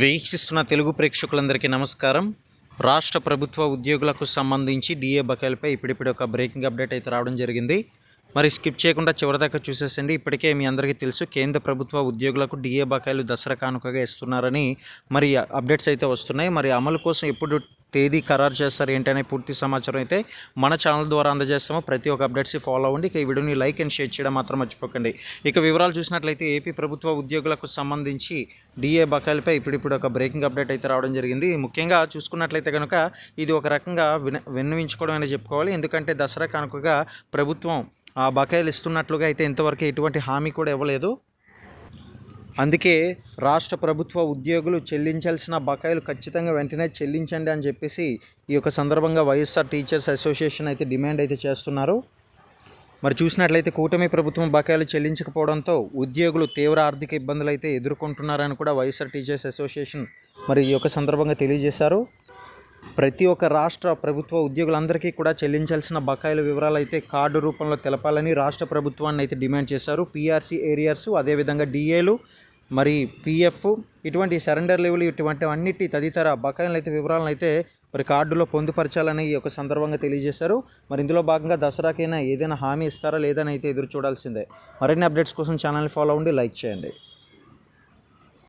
వీక్షిస్తున్న తెలుగు ప్రేక్షకులందరికీ నమస్కారం. రాష్ట్ర ప్రభుత్వ ఉద్యోగులకు సంబంధించి డిఏ బకాయిలపై ఇప్పుడిప్పుడు ఒక బ్రేకింగ్ అప్డేట్ అయితే రావడం జరిగింది. మరి స్కిప్ చేయకుండా చివరిదాకా చూసేసండి. ఇప్పటికే మీ అందరికీ తెలుసు కేంద్ర ప్రభుత్వ ఉద్యోగులకు డిఏ బకాయిలు దసరా కానుకగా ఇస్తున్నారని మరి అప్డేట్స్ అయితే వస్తున్నాయి. మరి అమలు కోసం ఎప్పుడు తేదీ ఖరారు చేస్తారు ఏంటనే పూర్తి సమాచారం అయితే మన ఛానల్ ద్వారా అందజేస్తాము. ప్రతి ఒక్క అప్డేట్స్ ఫాలో అవ్వండి. ఇక ఈ వీడియోని లైక్ అండ్ షేర్ చేయడం మాత్రం మర్చిపోకండి. ఇక వివరాలు చూసినట్లయితే ఏపీ ప్రభుత్వ ఉద్యోగులకు సంబంధించి డిఏ బకాయిలపై ఇప్పుడిప్పుడు ఒక బ్రేకింగ్ అప్డేట్ అయితే రావడం జరిగింది. ముఖ్యంగా చూసుకున్నట్లయితే కనుక ఇది ఒక రకంగా విన విన్నవించుకోవడం అనేది చెప్పుకోవాలి. ఎందుకంటే దసరా కానుకగా ప్రభుత్వం బకాయిలు ఇస్తున్నట్లుగా అయితే ఇంతవరకు ఎటువంటి హామీ కూడా ఇవ్వలేదు. అందుకే రాష్ట్ర ప్రభుత్వ ఉద్యోగులు చెల్లించాల్సిన బకాయిలు ఖచ్చితంగా వెంటనే చెల్లించండి అని చెప్పేసి ఈ యొక్క సందర్భంగా వైఎస్ఆర్ టీచర్స్ అసోసియేషన్ అయితే డిమాండ్ అయితే చేస్తున్నారు. మరి చూసినట్లయితే కూటమి ప్రభుత్వం బకాయిలు చెల్లించకపోవడంతో ఉద్యోగులు తీవ్ర ఆర్థిక ఇబ్బందులు అయితే ఎదుర్కొంటున్నారని కూడా వైఎస్ఆర్ టీచర్స్ అసోసియేషన్ మరి ఈ యొక్క సందర్భంగా తెలియజేశారు. ప్రతి ఒక్క రాష్ట్ర ప్రభుత్వ ఉద్యోగులందరికీ కూడా చెల్లించాల్సిన బకాయిల వివరాలు అయితే కార్డు రూపంలో తెలపాలని రాష్ట్ర ప్రభుత్వాన్ని అయితే డిమాండ్ చేశారు. పీఆర్సీ ఏరియర్స్ అదేవిధంగా డిఏలు మరి పిఎఫ్ ఇటువంటి సరెండర్ లెవెల్ ఇటువంటి అన్నిటి తదితర బకాయిలు అయితే వివరాలను అయితే మరి కార్డులో పొందుపరచాలని ఈ యొక్క సందర్భంగా తెలియజేశారు. మరి ఇందులో భాగంగా దసరాకైనా ఏదైనా హామీ ఇస్తారా లేదని అయితే ఎదురు చూడాల్సిందే. మరిన్ని అప్డేట్స్ కోసం ఛానల్ని ఫాలో అవ్వండి లైక్ చేయండి.